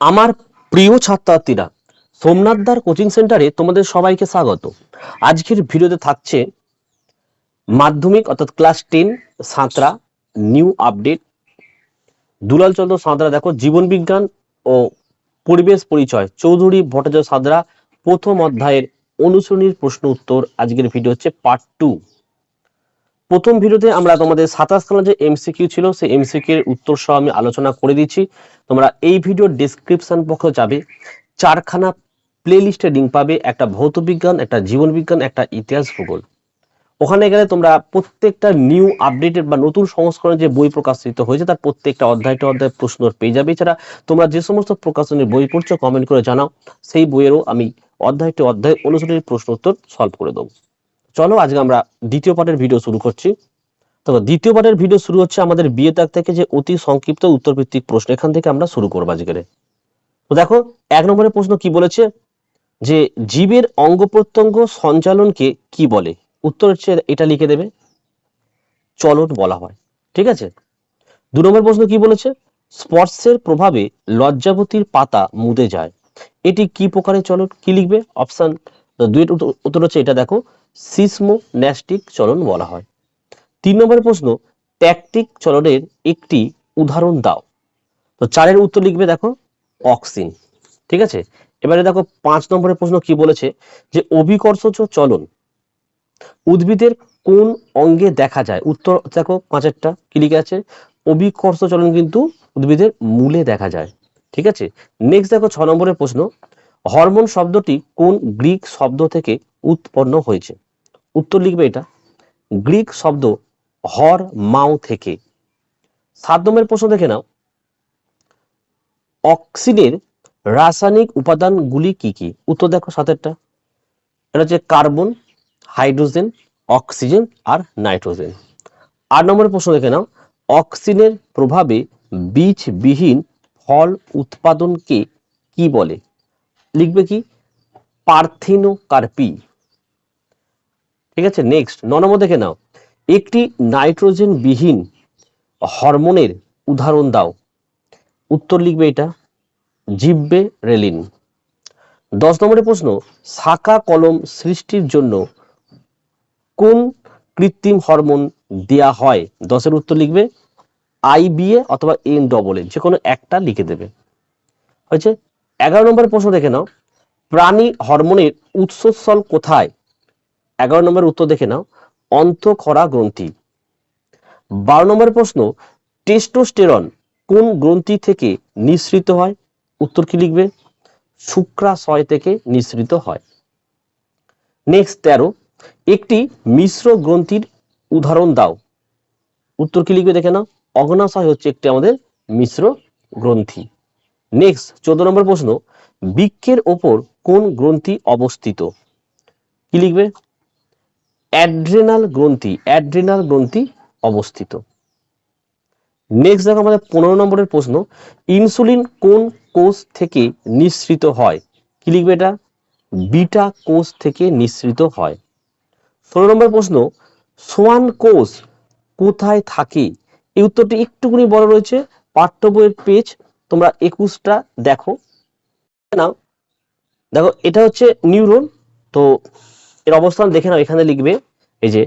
আমার প্রিয় ছাত্রছাত্রীরা সোমনাথদার কোচিং সেন্টারে তোমাদের সবাইকে স্বাগত। আজকের ভিডিওতে থাকছে মাধ্যমিক অর্থাৎ class ten Santra new update. Dulal Chandra Santra, দেখো, জীবন বিজ্ঞান ও পরিবেশ পরিচয়, চৌধুরী ভট্টাচার্য সাঁতরা, প্রথম অধ্যায়ের অনুসরণীর প্রশ্ন উত্তর। আজকের ভিডিও হচ্ছে পার্ট টু প্রথম ভিডিওতে আমরা তোমাদের সাতাশ খানা যে এমসিকিউ ছিল, সেই এমসিকিউ এর উত্তর সহ আমি আলোচনা করে দিচ্ছি। তোমরা এই ভিডিও ডিসক্রিপশন বক্সে যাবে। চারখানা প্লে লিস্টে লিঙ্ক পাবে, একটা ভৌত বিজ্ঞান, একটা জীবন বিজ্ঞান, একটা ইতিহাস ভূগোল। ওখানে গেলে তোমরা প্রত্যেকটা নিউ আপডেটেড বা নতুন সংস্করণের যে বই প্রকাশিত হয়েছে, তার প্রত্যেকটা অধ্যায়টা অধ্যায় প্রশ্ন পেয়ে যাবে। এছাড়া তোমরা যে সমস্ত প্রকাশনের বই পড়ছো কমেন্ট করে জানাও। সেই বইয়েরও আমি অধ্যায়টি অধ্যায় অনুসারে প্রশ্ন উত্তর সলভ করে দেবো। চলো আজকে আমরা দ্বিতীয় পার্টের ভিডিও শুরু করছি। তো দ্বিতীয় পার্টের ভিডিও শুরু হচ্ছে আমাদের বিয়ে তাক থেকে যে অতি সংক্ষিপ্ত উত্তর ভিত্তিক প্রশ্ন। এখান থেকে আমরা শুরু করব আজকের তো দেখো, এক নম্বরের প্রশ্ন কি বলেছে? যে জীবের অঙ্গ প্রত্যঙ্গ সঞ্চালনকে কি বলে? উত্তর হচ্ছে এটা লিখে দেবে। চলন বলা হয়। ঠিক আছে? দু নম্বর প্রশ্ন কি বলেছে? স্পর্শের প্রভাবে লজ্জাবতীর পাতা মুদে যায়। এটি কি প্রকারের চলন? কি লিখবে? অপশন দুইয়ের উত্তর- হচ্ছে এটা দেখো সিসমো ন্যাস্টিক চলন বলা হয়। তিন নম্বরের প্রশ্ন, ট্যাকটিক চলনের একটি উদাহরণ দাও। তো চারের উত্তর লিখবে দেখো, অক্সিন। ঠিক আছে? এবারে দেখো, পাঁচ নম্বরের প্রশ্ন কি বলেছে যে, অভিকর্ষজ চলন উদ্ভিদের কোন অঙ্গে দেখা যায়? উত্তর দেখো, পাঁচেরটা কি লিখে আছে? অভিকর্ষ চলন কিন্তু উদ্ভিদের মূলে দেখা যায়। ঠিক আছে? নেক্সট দেখো, ছ নম্বরের প্রশ্ন হরমোন শব্দটি কোন গ্রিক শব্দ থেকে উৎপন্ন হয়েছে? উত্তর লিখবে এটা, গ্রিক শব্দ হর মাও থেকে। সাত নম্বরের প্রশ্ন দেখে নাও। অক্সিডের রাসায়নিক উপাদানগুলি কি কি? উত্তর দেখো সাতেরটা। এটা হচ্ছে কার্বন, হাইড্রোজেন, অক্সিজেন আর নাইট্রোজেন। আট নম্বরের প্রশ্ন দেখে নাও। অক্সিজেনের প্রভাবে বীজবিহীন ফল উৎপাদনকে কি বলে? লিখবে কি? পার্থিনোকার্পি। ঠিক আছে নেক্সট ন নম্বর দেখে নাও। একটি নাইট্রোজেন বিহীন হরমোনের উদাহরণ দাও। উত্তর লিখবে এটা জিব্বে রেলিন দশ নম্বরের প্রশ্ন, শাখা কলম সৃষ্টির জন্য কোন কৃত্রিম হরমোন দেয়া হয়? দশের উত্তর লিখবে আইবিএ অথবা এন ডবল এ যে কোনো একটা লিখে দেবে। হয়েছে? এগারো নম্বরের প্রশ্ন দেখে নাও। প্রাণী হরমোনের উৎসস্থল কোথায়? এগারো নম্বরের উত্তর দেখে নাও। অন্তঃক্ষরা গ্রন্থি। বারো নম্বরের প্রশ্ন, টেস্টোস্টেরন কোন গ্রন্থি থেকে নিঃসৃত হয়? উত্তর কি লিখবে? শুক্রাশয় থেকে নিঃসৃত হয়। নেক্সট তেরো। একটি মিশ্র গ্রন্থির উদাহরণ দাও। উত্তর কি লিখবে দেখে নাও। অগ্নাশয় হচ্ছে একটি আমাদের মিশ্র গ্রন্থি। নেক্সট চোদ্দ নম্বর প্রশ্ন, বৃক্ষের ওপর কোন গ্রন্থি অবস্থিত? কি লিখবে? অ্যাড্রেনাল গ্রন্থি অ্যাড্রেনাল গ্রন্থি অবস্থিত। নেক্সট দেখো আমাদের পনেরো নম্বরের প্রশ্ন, ইনসুলিন কোন কোষ থেকে নিঃসৃত হয়? কি লিখবে এটা? বিটা কোষ থেকে নিঃসৃত হয়। ষোলো নম্বর প্রশ্ন, সোয়ান কোষ কোথায় থাকে? এই উত্তরটি একটুখানি বড় রয়েছে, পাঠ্য বইয়ের পেজ তোমরা একুশটা দেখো। নাও। দেখো, এটা হচ্ছে নিউরন। তো এর অবস্থান দেখে নাও, এখানে লিখবে, এই যে,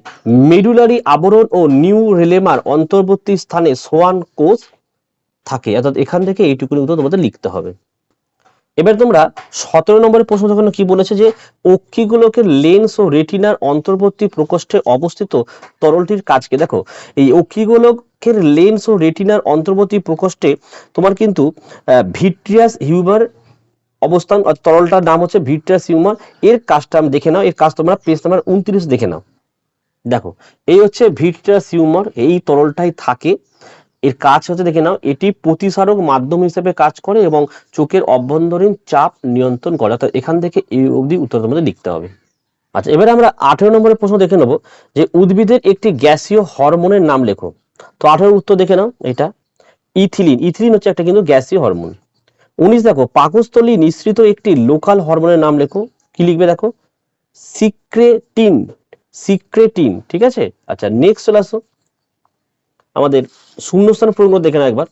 মেডুলারি আবরণ ও নিউ রেলেমার অন্তর্বর্তী স্থানে সোয়ান কোষ থাকে। অর্থাৎ এখান থেকে উত্তর তোমাদের লিখতে হবে। এবার তোমরা সতেরো নম্বরের প্রশ্ন যখন কি বলেছে যে অক্ষিগুলোকে লেন্স ও রেটিনার অন্তর্বর্তী প্রকোষ্ঠে অবস্থিত তরলটির কাজকে দেখো, এই অক্ষিগোলকের লেন্স ও রেটিনার অন্তর্বর্তী প্রকোষ্ঠে তোমার কিন্তু ভিট্রিয়াস হিউমার অবস্থান তরলটার নাম হচ্ছে ভিট্রিয়াস হিউমার এর কাজটা আমি দেখে নাও, এর কাজ তোমরা পেজ নাম্বার উনত্রিশ দেখে নাও। দেখো, এই হচ্ছে ভিট্রিয়াস হিউমার এই তরলটাই থাকে এর কাজ হচ্ছে, দেখে নাও, এটি প্রতিসারক মাধ্যম হিসেবে কাজ করে এবং চোখের অভ্যন্তরীণ চাপ নিয়ন্ত্রণ করে। অর্থাৎ এখান থেকে এই অবধি উত্তর তোমাদের লিখতে হবে। আচ্ছা এবারে আমরা আঠেরো নম্বরের প্রশ্ন দেখে নেব যে উদ্ভিদের একটি গ্যাসীয় হরমোনের নাম লেখো। তো আঠেরো উত্তর দেখে নাও, এটা ইথিলিন। ইথিলিন হচ্ছে একটা কিন্তু গ্যাসীয় হরমোন। উনিশ, দেখো, পাকস্থলী নিঃসৃত একটি লোকাল হরমোনের নাম লেখো। কি লিখবে, দেখো? সিক্রেটিন। সিক্রেটিন, ঠিক আছে? আচ্ছা নেক্সট চলে আসো। আমাদের শূন্যস্থান পূর্ণ দেখে না একবার।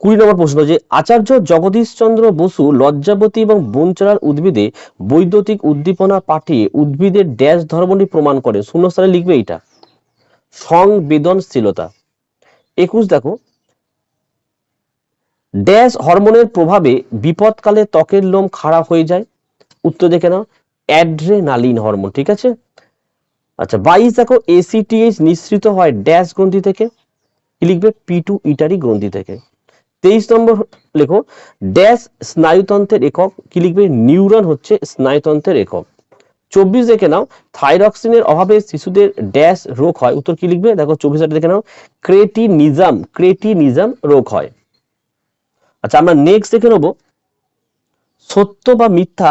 কুড়ি নম্বর প্রশ্ন যে, আচার্য জগদীশ চন্দ্র বসু লজ্জাবতী এবং বনচরার উদ্ভিদে বৈদ্যুতিক উদ্দীপনা পাঠিয়ে উদ্ভিদের ড্যাশ ধর্মটি প্রমাণ করে। শূন্যস্থানে লিখবে এটা সংবেদনশীলতা। একুশ দেখো। ড্যাশ হরমোনের প্রভাবে বিপদকালে ত্বকের লোম খারাপ হয়ে যায়। উত্তর দেখে নাও। অ্যাড্রেনালিন হরমোন, ঠিক আছে? আচ্ছা বাইশ দেখো এসিটিএইচ নিঃসৃত হয় ড্যাশ গ্রন্থি থেকে, কি লিখবে? পি টু ইটারি গ্রন্থি থেকে। তেইশ নম্বর লেখো ড্যাশ স্নায়ুতন্ত্রের একক, কি লিখবে? নিউরন হচ্ছে স্নায়ুতন্ত্রের একক। চব্বিশ দেখে নাও থাইরক্সিনের অভাবে শিশুদের ড্যাশ রোগ হয়, উত্তর কি লিখবে? দেখো, চব্বিশ দেখে নাও ক্রেটিনিজম ক্রেটিনিজম রোগ হয়। আচ্ছা আমরা নেক্সট দেখে নেব, সত্য বা মিথ্যা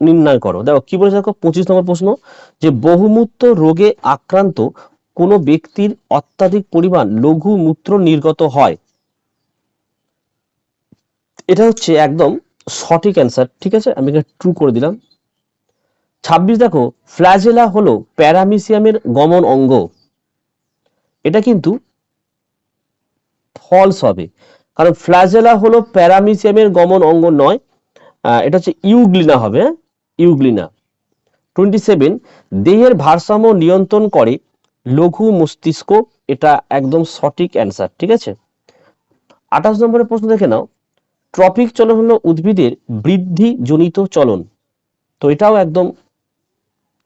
নির্ণয় করো। দেখো, কি বলেছে দেখো? পঁচিশ নম্বর প্রশ্ন, যে বহুমূত্র রোগে আক্রান্ত কোনো ব্যক্তির অত্যাধিক পরিমাণ লঘু মূত্র নির্গত হয়। এটা হচ্ছে একদম সঠিক অ্যান্সার ঠিক আছে? আমি ট্রু করে দিলাম। ছাব্বিশ, দেখো, ফ্ল্যাজেলা হলো প্যারামিসিয়ামের গমন অঙ্গ। এটা কিন্তু ফলস হবে। কারণ ফ্ল্যাজেলা হলো প্যারামিসিয়ামের গমন অঙ্গ নয় এটা হচ্ছে ইউগ্লিনা হবে হ্যাঁ? ইউগ্লিনা। টোয়েন্টি সেভেন দেহের ভারসাম্য নিয়ন্ত্রণ করে লঘু মস্তিষ্ক, এটা একদম সঠিক অ্যান্সার ঠিক আছে? আঠাশ নম্বরের প্রশ্ন দেখে নাও। ট্রপিক চলন হলো উদ্ভিদের বৃদ্ধি জনিত চলন। তো এটাও একদম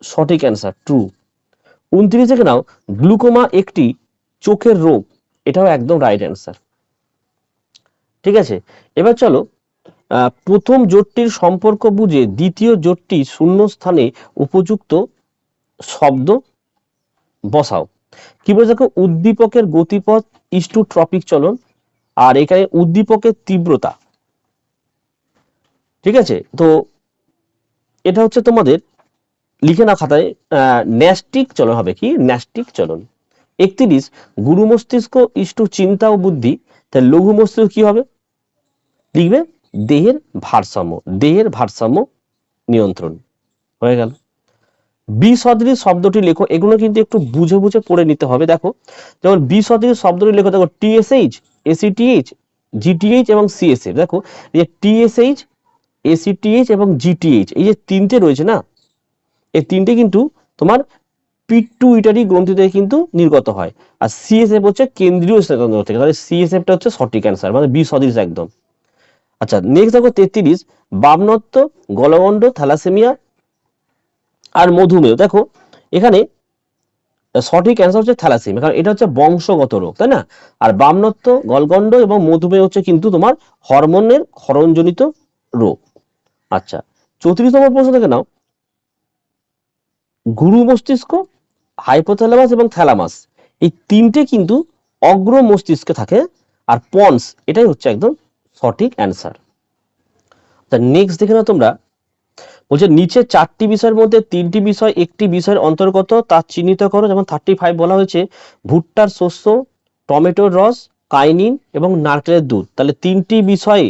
সঠিক অ্যান্সার ট্রু উনত্রিশ দেখে নাও, গ্লুকোমা একটি চোখের রোগ, এটাও একদম রাইট অ্যান্সার ঠিক আছে? এবার চলো প্রথম জোটটির সম্পর্ক বুঝে দ্বিতীয় জোটটি শূন্য স্থানে উপযুক্ত শব্দ বসাও। কি দেখো? উদ্দীপকের গতিপথ ইস্টু ট্রপিক চলন, আর এখানে উদ্দীপকের তীব্রতা। ঠিক আছে? তো এটা হচ্ছে তোমাদের লিখে না খাতায় ন্যাস্টিক চলন হবে কি? ন্যাস্টিক চলন। একত্রিশ, গুরু মস্তিষ্ক ইস টু চিন্তা ও বুদ্ধি, তাহলে লঘু মস্তিষ্ক কি হবে? লিখবে দেহের ভারসাম্য দেহের ভারসাম্য নিয়ন্ত্রণ। হয়ে গেল। বি সদৃশ শব্দটি লেখো, এগুলো কিন্তু একটু বুঝে বুঝে পড়ে নিতে হবে। দেখো, যেমন বি সদৃশ শব্দটি লেখো, দেখো, টিএসএইচ, এসিটিএইচ, জিটিএইচ এবং সিএসএফ দেখো, এই যে টিএসএইচ, এসিটিএইচ এবং জিটিএইচ, এই যে তিনটে রয়েছে না? এই তিনটে কিন্তু তোমার পিটুইটারি গ্রন্থি থেকে কিন্তু নির্গত হয়। আর সিএসএফ হচ্ছে কেন্দ্রীয় স্নায়ুতন্ত্র থেকে, তাহলে সিএসএফটা হচ্ছে সঠিক অ্যান্সার মানে বি সদৃশ একদম। আচ্ছা নেক্সট দেখো তেত্রিশ, বামনত্ব গলগণ্ড থ্যালাসেমিয়া আর মধুমেহ। দেখো, এখানে সঠিক অ্যান্সার হচ্ছে থ্যালাসেমিয়া, কারণ এটা হচ্ছে বংশগত রোগ, তাই না? আর বামনত্ব গলগণ্ড এবং মধুমেহ হচ্ছে কিন্তু তোমার হরমোনের ক্ষরণজনিত রোগ। আচ্ছা চৌত্রিশ নম্বর প্রশ্ন দেখে নাও। গুরু মস্তিষ্ক হাইপোথ্যালামাস এবং থ্যালামাস এই তিনটে কিন্তু অগ্র মস্তিষ্কে থাকে, আর পন্স, এটাই হচ্ছে একদম সঠিক অ্যান্সার তা নেক্সট দেখে নাও তোমরা। বলছে, নিচে চারটি বিষয়ের মধ্যে তিনটি বিষয়, একটি বিষয়ের অন্তর্গত, তা চিহ্নিত করো। যেমন থার্টি ফাইভ বলা হয়েছে, ভুট্টার শস্য, টমেটোর রস, কাইনিন এবং নারকেলের দুধ। তাহলে তিনটি বিষয়ে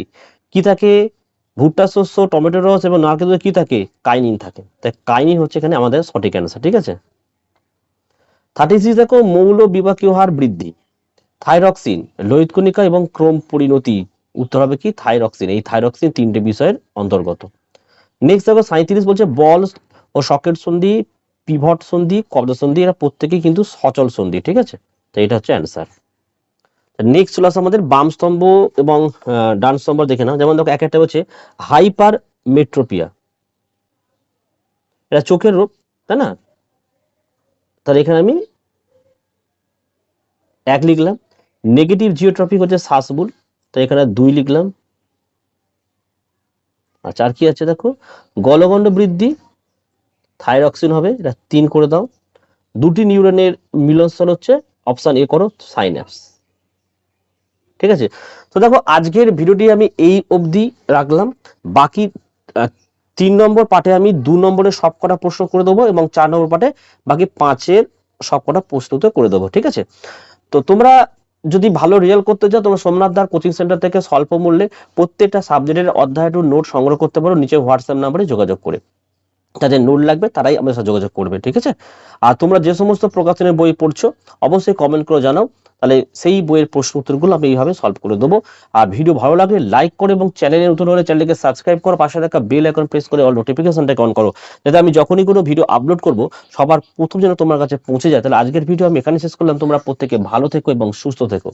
কি থাকে? ভুট্টার শস্য, টমেটোর রস এবং নারকেল দুধ কি থাকে? কাইনিন থাকে। তাই কাইনিন হচ্ছে এখানে আমাদের সঠিক অ্যান্সার ঠিক আছে? থার্টি সিক্স দেখো, মৌল বিপাকীয় হার বৃদ্ধি। থাইরক্সিন লোহিত কণিকা এবং ক্রোম পরিণতি উত্তর হবে কি? থাইরক্সিন এই থাইরক্সিন তিনটে বিষয়ের অন্তর্গত। নেক্সট দেখো সাঁত্রিশ বলছে বল ও সকেট সন্ধি পিভট সন্ধি, কবজা সন্ধি, এরা প্রত্যেকেই কিন্তু সচল সন্ধি, ঠিক আছে? তো এটা হচ্ছে অ্যান্সার নেক্সট চলে আসে আমাদের বাম স্তম্ভ এবং ডান স্তম্ভ দেখে না যেমন দেখো, এক একটা হচ্ছে হাইপার মেট্রোপিয়া এটা চোখের রোগ, তাই না? তাহলে এখানে আমি এক লিখলাম। নেগেটিভ জিওট্রপিক হচ্ছে শ্বাসবুল। তো এখানে দুই লিখলাম। আচ্ছা আর কি আছে দেখো? গলগণ্ড বৃদ্ধি, থাইরক্সিন হবে, এটা তিন করে দাও। দুটি নিউরনের মিলনস্থল হচ্ছে অপশন এ করো, সাইন্যাপস। ঠিক আছে? তো দেখো, আজকের ভিডিওটি আমি এই অবধি রাখলাম। বাকি তিন নম্বর পার্টে আমি দু নম্বরের সব কটা প্রশ্ন করে দেবো এবং চার নম্বর পার্টে বাকি পাঁচের সব কটা প্রশ্ন করে দেবো। ঠিক আছে? তো তোমরা যদি ভালো রেজাল্ট করতে চাও তোমরা সোমনাথ দার কোচিং সেন্টার থেকে স্বল্প মূল্যে প্রত্যেকটা সাবজেক্টের অধ্যায় টু নোট সংগ্রহ করতে পারো। নিচে হোয়াটসঅ্যাপ নাম্বারে যোগাযোগ করে। যাদের নোট লাগবে, তারাই আমাদের সাথে যোগাযোগ করবে, ঠিক আছে? আর তোমরা যে সমস্ত প্রকাশনের বই পড়ছো, অবশ্যই কমেন্ট করে জানাও। তাহলে সেই বইয়ের প্রশ্ন উত্তরগুলো আমি এইভাবে সলভ করে দেবো। আর ভিডিও ভালো লাগলে লাইক করে এবং চ্যানেলে নতুন হলে চ্যানেলকে সাবস্ক্রাইব করো, পাশে থাকা বেল আইকন প্রেস করে অল নোটিফিকেশনটাকে অন করো, যাতে আমি যখনই কোনো ভিডিও আপলোড করব, সবার প্রথম যেন তোমার কাছে পৌঁছে যায়। তাহলে আজকের ভিডিও আমি এখানে শেষ করলাম। তোমরা প্রত্যেকে ভালো থেকো এবং সুস্থ থেকো।